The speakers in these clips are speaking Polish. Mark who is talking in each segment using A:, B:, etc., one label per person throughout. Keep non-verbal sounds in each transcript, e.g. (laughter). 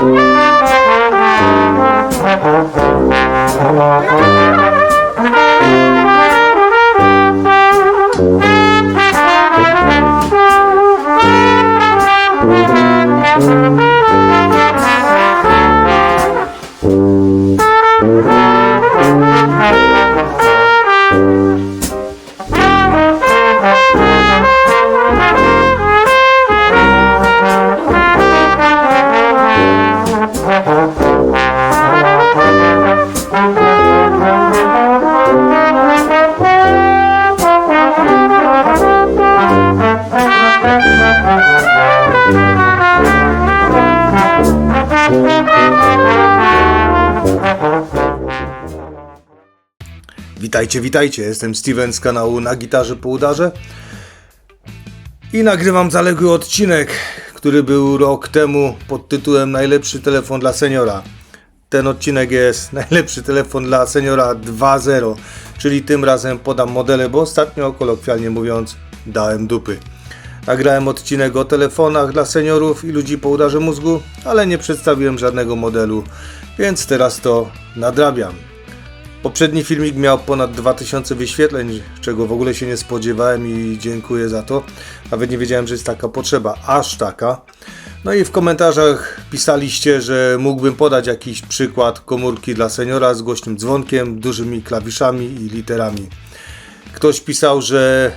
A: Thank you. Witajcie, witajcie. Jestem Steven z kanału Na Gitarze po Udarze i nagrywam zaległy odcinek, który był rok temu pod tytułem Najlepszy telefon dla seniora. Ten odcinek jest (laughs) najlepszy telefon dla seniora 2.0, czyli tym razem podam modele, bo ostatnio, kolokwialnie mówiąc, dałem dupy. Nagrałem odcinek o telefonach dla seniorów i ludzi po udarze mózgu, ale nie przedstawiłem żadnego modelu, więc teraz to nadrabiam. Poprzedni filmik miał ponad 2000 wyświetleń, czego w ogóle się nie spodziewałem i dziękuję za to. Nawet nie wiedziałem, że jest taka potrzeba, aż taka. No i w komentarzach pisaliście, że mógłbym podać jakiś przykład komórki dla seniora z głośnym dzwonkiem, dużymi klawiszami i literami. Ktoś pisał, że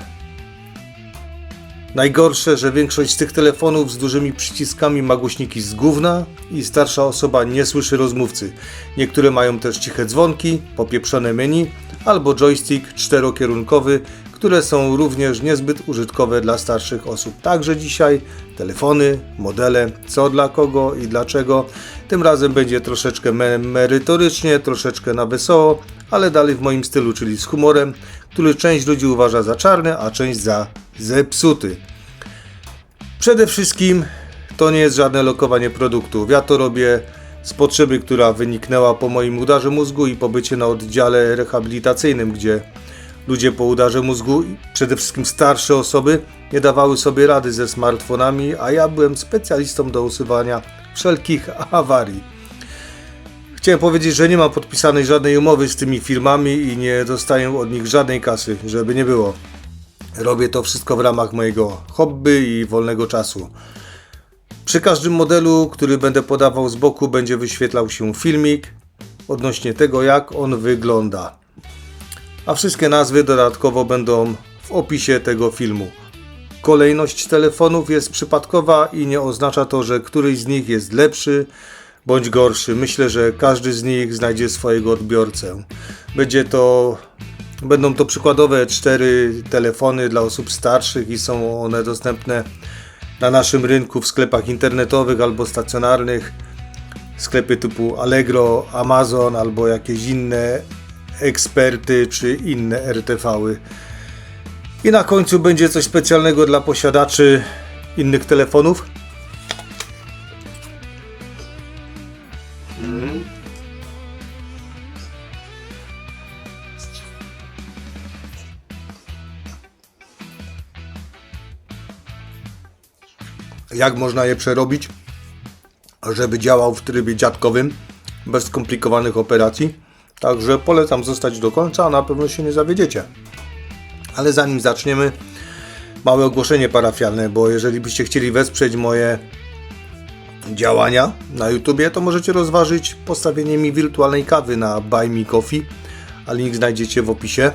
A: Najgorsze, że większość z tych telefonów z dużymi przyciskami ma głośniki z gówna i starsza osoba nie słyszy rozmówcy. Niektóre mają też ciche dzwonki, popieprzone menu albo joystick czterokierunkowy, które są również niezbyt użytkowe dla starszych osób. Także dzisiaj telefony, modele, co dla kogo i dlaczego. Tym razem będzie troszeczkę me- merytorycznie, troszeczkę na wesoło, ale dalej w moim stylu, czyli z humorem, który część ludzi uważa za czarny, a część za zepsuty. Przede wszystkim to nie jest żadne lokowanie produktów. Ja to robię z potrzeby, która wyniknęła po moim udarze mózgu i pobycie na oddziale rehabilitacyjnym, gdzie ludzie po udarze mózgu, przede wszystkim starsze osoby, nie dawały sobie rady ze smartfonami, a ja byłem specjalistą do usuwania wszelkich (laughs) awarii. Chciałem powiedzieć, że nie mam podpisanej żadnej umowy z tymi firmami i nie dostaję od nich żadnej kasy, żeby nie było. Robię to wszystko w ramach mojego hobby i wolnego czasu. Przy każdym modelu, który będę podawał z boku, będzie wyświetlał się filmik odnośnie tego, jak on wygląda. A wszystkie nazwy dodatkowo będą w opisie tego filmu. Kolejność telefonów jest przypadkowa i nie oznacza to, że któryś z nich jest lepszy bądź gorszy. Myślę, że każdy z nich znajdzie swojego odbiorcę. Będzie to Będą to przykładowe cztery telefony dla osób starszych i są one dostępne na naszym rynku w sklepach internetowych albo stacjonarnych. Sklepy typu Allegro, Amazon albo jakieś inne eksperty czy inne RTV-y. I na końcu będzie coś specjalnego dla posiadaczy innych telefonów. Jak można je przerobić, żeby działał w trybie dziadkowym, bez skomplikowanych operacji. Także polecam zostać do końca, a na pewno się nie zawiedziecie. Ale zanim zaczniemy, małe ogłoszenie parafialne, bo jeżeli byście chcieli wesprzeć moje działania na YouTubie, to możecie rozważyć postawienie mi wirtualnej kawy na Buy Me Coffee, a link znajdziecie w opisie.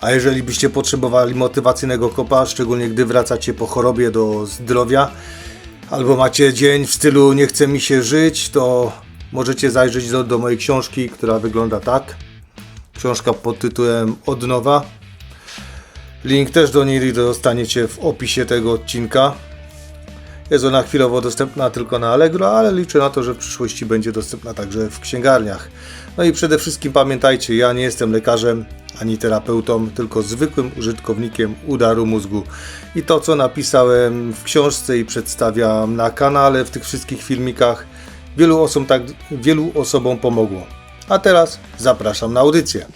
A: A jeżeli byście potrzebowali motywacyjnego kopa, szczególnie gdy wracacie po chorobie do zdrowia, albo macie dzień w stylu nie chce mi się żyć, to możecie zajrzeć do, do mojej książki, która wygląda tak. Książka pod tytułem Od nowa. Link też do niej dostaniecie w opisie tego odcinka. Jest ona chwilowo dostępna tylko na Allegro, ale liczę na to, że w przyszłości będzie dostępna także w księgarniach. No i przede wszystkim pamiętajcie, ja nie jestem lekarzem ani terapeutą, tylko zwykłym użytkownikiem udaru mózgu. I to, co napisałem w książce i przedstawiam na kanale w tych wszystkich filmikach, wielu, osom tak, wielu osobom pomogło. A teraz zapraszam na audycję.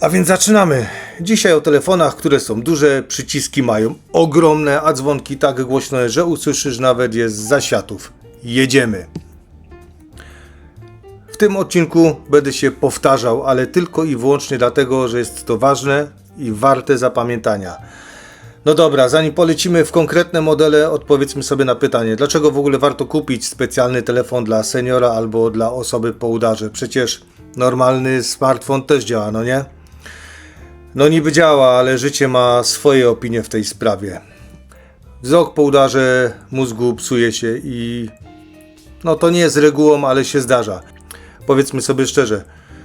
A: A więc zaczynamy. Dzisiaj o telefonach, które są duże, przyciski mają ogromne, a dzwonki tak głośne, że usłyszysz nawet je z zasiatów. Jedziemy. W tym odcinku będę się powtarzał, ale tylko i wyłącznie dlatego, że jest to ważne i warte zapamiętania. No dobra, zanim polecimy w konkretne modele, odpowiedzmy sobie na pytanie, dlaczego w ogóle warto kupić specjalny telefon dla seniora albo dla osoby po udarze? Przecież normalny smartfon też działa, no nie? No niby działa, ale życie ma swoje opinie w tej sprawie. Wzrok po udarze mózgu psuje się i no to nie jest regułą, ale się zdarza. Powiedzmy sobie szczerze,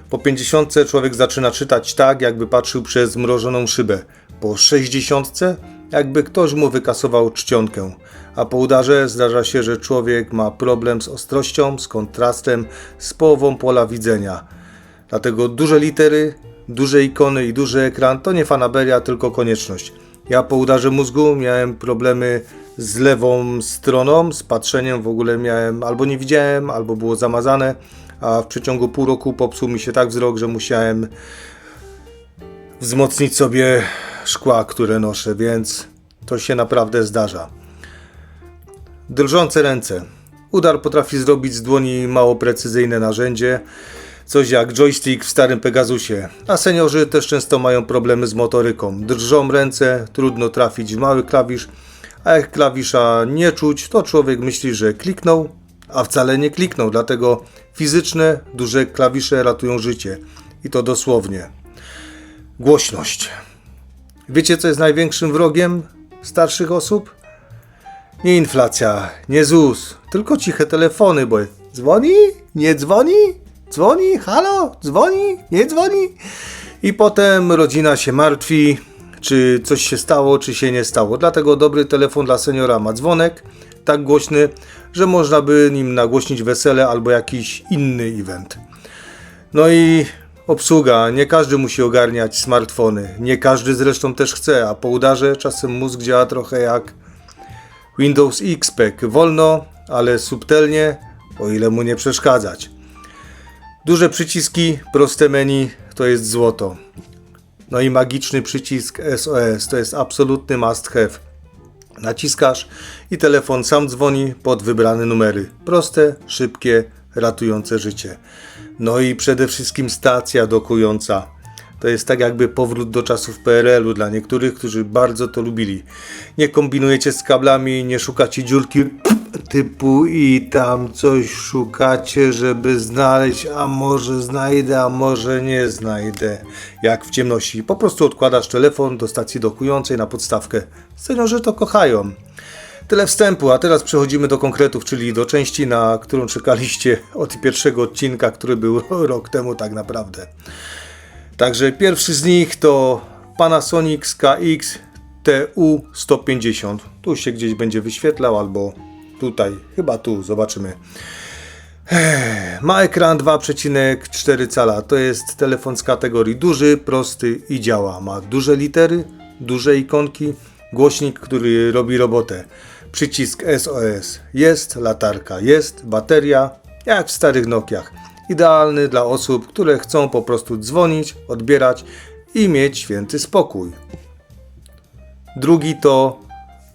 A: po 50 człowiek zaczyna czytać tak, jakby patrzył przez zmrożoną szybę. Po 60 jakby ktoś mu wykasował czcionkę. A po udarze zdarza się, że człowiek ma problem z ostrością, z kontrastem, z połową pola widzenia. Dlatego duże litery, duże ikony i duży ekran to nie fanaberia, tylko konieczność. Ja po udarze mózgu miałem problemy z lewą stroną, z patrzeniem w ogóle miałem albo nie widziałem, albo było zamazane, a w przeciągu pół roku popsuł mi się tak wzrok, że musiałem wzmocnić sobie szkła, które noszę, więc to się naprawdę zdarza. Drżące ręce. Udar potrafi zrobić z dłoni mało precyzyjne narzędzie, coś jak joystick w starym Pegasusie, a seniorzy też często mają problemy z motoryką. Drżą ręce, trudno trafić w mały klawisz, a jak klawisza nie czuć, to człowiek myśli, że kliknął, a wcale nie kliknął, dlatego fizyczne, duże klawisze ratują życie. I to dosłownie. Głośność. Wiecie, co jest największym wrogiem starszych osób? Nie inflacja, nie ZUS, tylko ciche telefony, bo dzwoni, nie dzwoni, dzwoni, halo, dzwoni, nie dzwoni. I potem rodzina się martwi, czy coś się stało, czy się nie stało. Dlatego dobry telefon dla seniora ma dzwonek, tak głośny, że można by nim nagłośnić wesele albo jakiś inny event. No i obsługa. Nie każdy musi ogarniać smartfony. Nie każdy zresztą też chce, a po udarze czasem mózg działa trochę jak Windows XP. Wolno, ale subtelnie, o ile mu nie przeszkadzać. Duże przyciski, proste menu to jest złoto. No i magiczny przycisk SOS to jest absolutny must have. Naciskasz i telefon sam dzwoni pod wybrane numery. Proste, szybkie, ratujące życie. No i przede wszystkim stacja dokująca. To jest tak jakby powrót do czasów PRL-u dla niektórych, którzy bardzo to lubili. Nie kombinujecie z kablami, nie szukacie dziurki typu i tam coś szukacie, żeby znaleźć, a może znajdę, a może nie znajdę. Jak w ciemności. Po prostu odkładasz telefon do stacji dokującej na podstawkę. Seniorzy to kochają. Tyle wstępu, a teraz przechodzimy do konkretów, czyli do części, na którą czekaliście od pierwszego odcinka, który był (laughs) rok temu tak naprawdę. Także pierwszy z nich to Panasonic SKX TU150. Tu się gdzieś będzie wyświetlał, albo tutaj, chyba tu, zobaczymy. Ma ekran 2,4 cala. To jest telefon z kategorii duży, prosty i działa. Ma duże litery, duże ikonki, głośnik, który robi robotę. Przycisk SOS jest, latarka jest, bateria, jak w starych Nokiach. Idealny dla osób, które chcą po prostu dzwonić, odbierać i mieć święty spokój. Drugi to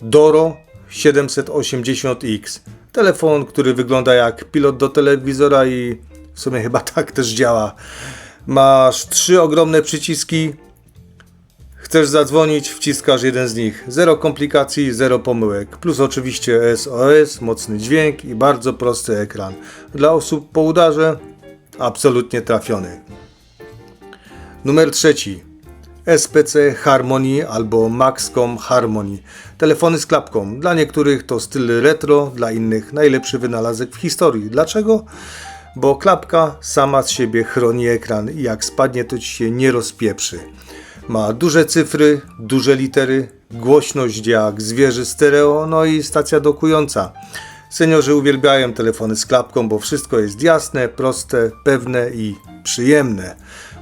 A: Doro 780X. Telefon, który wygląda jak pilot do telewizora i w sumie chyba tak też działa. Masz trzy ogromne przyciski. Chcesz zadzwonić, wciskasz jeden z nich. Zero komplikacji, zero pomyłek. Plus oczywiście SOS, mocny dźwięk i bardzo prosty ekran. Dla osób po udarze absolutnie trafiony. Numer trzeci. SPC Harmony albo Maxcom Harmony. Telefony z klapką. Dla niektórych to styl retro, dla innych najlepszy wynalazek w historii. Dlaczego? Bo klapka sama z siebie chroni ekran i jak spadnie to ci się nie rozpieprzy. Ma duże cyfry, duże litery, głośność jak zwierzy stereo, no i stacja dokująca. Seniorzy uwielbiają telefony z klapką, bo wszystko jest jasne, proste, pewne i przyjemne.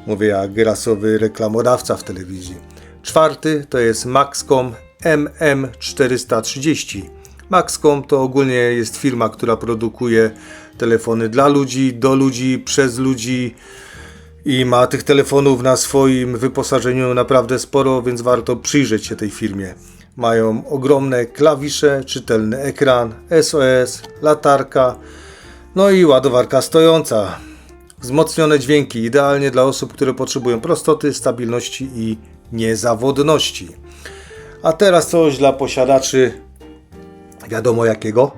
A: Mówię jak rasowy reklamodawca w telewizji. Czwarty to jest Maxcom MM430. Maxcom to ogólnie jest firma, która produkuje telefony dla ludzi, do ludzi, przez ludzi i ma tych telefonów na swoim wyposażeniu naprawdę sporo, więc warto przyjrzeć się tej firmie. Mają ogromne klawisze, czytelny ekran, SOS, latarka, no i ładowarka stojąca. Wzmocnione dźwięki, idealnie dla osób, które potrzebują prostoty, stabilności i niezawodności. A teraz coś dla posiadaczy wiadomo jakiego.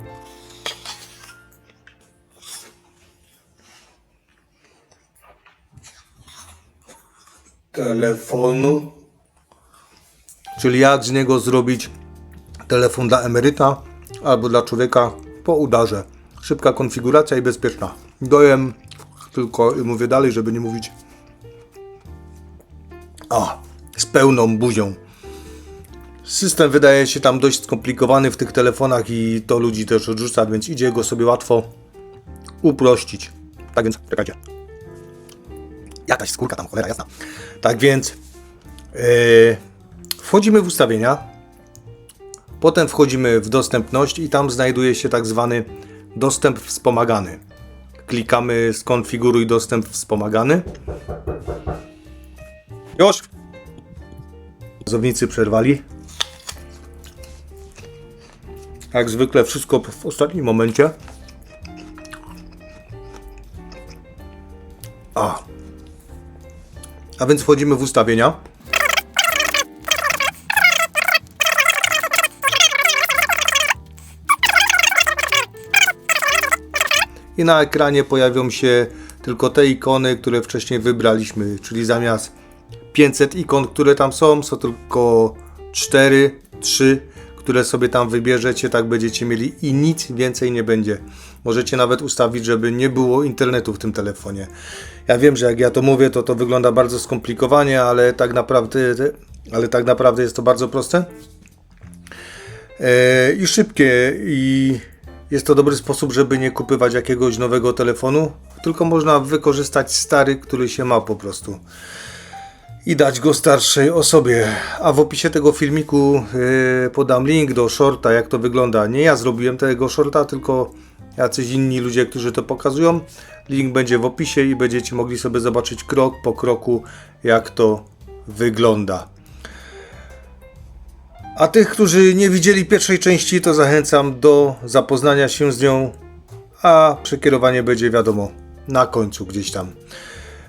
A: Telefonu. Czyli jak z niego zrobić telefon dla emeryta albo dla człowieka po udarze. Szybka konfiguracja i bezpieczna. Dojem tylko mówię dalej, żeby nie mówić a, z pełną buzią. System wydaje się tam dość skomplikowany w tych telefonach i to ludzi też odrzuca, więc idzie go sobie łatwo uprościć. Tak więc, czekajcie. Jakaś skórka tam, cholera jasna. Tak więc yy, wchodzimy w ustawienia, potem wchodzimy w dostępność i tam znajduje się tak zwany dostęp wspomagany. Klikamy skonfiguruj dostęp wspomagany. Już! Zownicy przerwali. Jak zwykle wszystko w ostatnim momencie. A. A więc wchodzimy w ustawienia. I na ekranie pojawią się tylko te ikony, które wcześniej wybraliśmy, czyli zamiast 500 ikon, które tam są, są tylko 4, 3, które sobie tam wybierzecie, tak będziecie mieli i nic więcej nie będzie. Możecie nawet ustawić, żeby nie było internetu w tym telefonie. Ja wiem, że jak ja to mówię, to to wygląda bardzo skomplikowanie, ale tak naprawdę, ale tak naprawdę jest to bardzo proste e, i szybkie i jest to dobry sposób, żeby nie kupywać jakiegoś nowego telefonu, tylko można wykorzystać stary, który się ma po prostu i dać go starszej osobie. A w opisie tego filmiku yy, podam link do shorta, jak to wygląda. Nie ja zrobiłem tego shorta, tylko jacyś inni ludzie, którzy to pokazują. Link będzie w opisie i będziecie mogli sobie zobaczyć krok po kroku, jak to wygląda. A tych, którzy nie widzieli pierwszej części, to zachęcam do zapoznania się z nią, a przekierowanie będzie wiadomo na końcu gdzieś tam.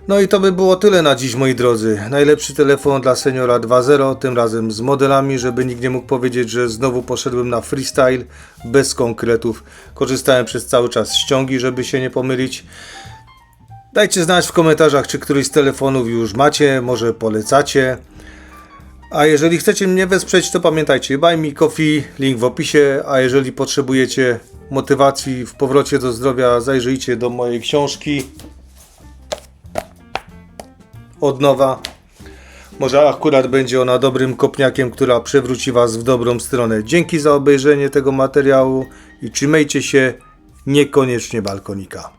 A: No i to by było tyle na dziś, moi drodzy. Najlepszy telefon dla seniora 2.0, tym razem z modelami, żeby nikt nie mógł powiedzieć, że znowu poszedłem na freestyle, bez konkretów. Korzystałem przez cały czas z ściągi, żeby się nie pomylić. Dajcie znać w komentarzach, czy któryś z telefonów już macie, może polecacie. A jeżeli chcecie mnie wesprzeć, to pamiętajcie, buy me coffee, link w opisie, a jeżeli potrzebujecie motywacji w powrocie do zdrowia, zajrzyjcie do mojej książki od nowa. Może akurat będzie ona dobrym kopniakiem, która przewróci Was w dobrą stronę. Dzięki za obejrzenie tego materiału i trzymajcie się niekoniecznie balkonika.